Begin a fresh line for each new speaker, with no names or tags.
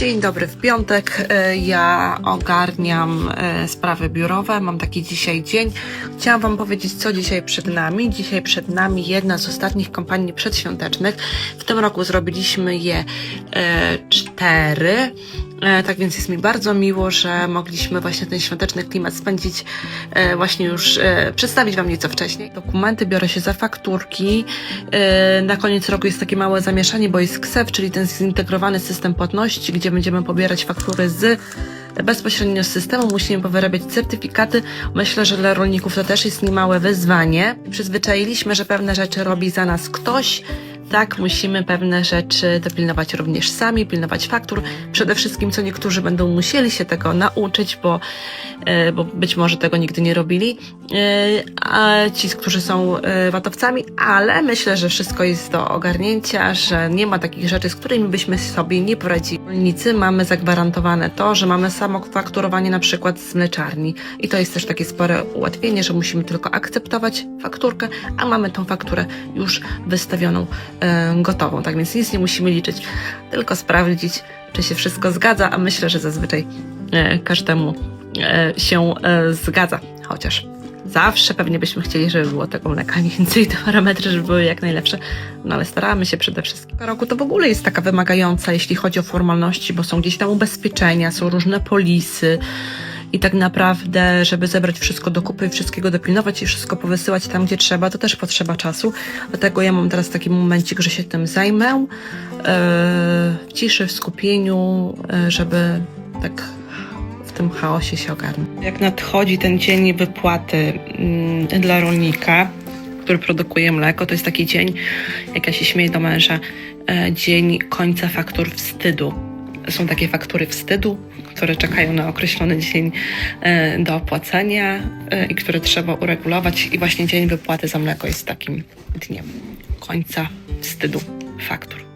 Dzień dobry w piątek. E, Ja ogarniam e, sprawy biurowe. Mam taki dzisiaj dzień. Chciałam Wam powiedzieć, co dzisiaj przed nami. Dzisiaj przed nami jedna z ostatnich kampanii przedświątecznych. W tym roku zrobiliśmy je e, cztery. E, Tak więc jest mi bardzo miło, że mogliśmy właśnie ten świąteczny klimat spędzić e, właśnie już, e, przedstawić Wam nieco wcześniej. Dokumenty biorę się za fakturki. Na koniec roku jest takie małe zamieszanie, bo jest KSEF, czyli ten zintegrowany system płatności, gdzie będziemy pobierać faktury z bezpośrednio z systemu, musimy powyrabiać certyfikaty. Myślę, że dla rolników to też jest niemałe wyzwanie. Przyzwyczailiśmy, że pewne rzeczy robi za nas ktoś, tak, musimy pewne rzeczy dopilnować również sami, pilnować faktur. Przede wszystkim, co niektórzy będą musieli się tego nauczyć, bo, e, bo być może tego nigdy nie robili, e, ci, którzy są e, watowcami, ale myślę, że wszystko jest do ogarnięcia, że nie ma takich rzeczy, z którymi byśmy sobie nie poradzili. Rolnicy mamy zagwarantowane to, że mamy samo fakturowanie na przykład z mleczarni i to jest też takie spore ułatwienie, że musimy tylko akceptować fakturkę, a mamy tą fakturę już wystawioną gotową, tak więc nic nie musimy liczyć, tylko sprawdzić, czy się wszystko zgadza, a myślę, że zazwyczaj e, każdemu e, się e, zgadza, chociaż zawsze pewnie byśmy chcieli, żeby było tego mleka więcej, te parametry, żeby były jak najlepsze, no ale staramy się przede wszystkim. Ta roku to w ogóle jest taka wymagająca, jeśli chodzi o formalności, bo są gdzieś tam ubezpieczenia, są różne polisy, i tak naprawdę, żeby zebrać wszystko do kupy wszystkiego dopilnować i wszystko powysyłać tam, gdzie trzeba, to też potrzeba czasu. Dlatego ja mam teraz taki momencik, że się tym zajmę e, w ciszy, w skupieniu, e, żeby tak w tym chaosie się ogarnąć. Jak nadchodzi ten dzień wypłaty mm, dla rolnika, który produkuje mleko, to jest taki dzień, jak ja się śmieję do męża, e, dzień końca faktur wstydu. Są takie faktury wstydu, które czekają na określony dzień e, do opłacenia e, i które trzeba uregulować. I właśnie dzień wypłaty za mleko jest takim dniem końca wstydu faktur.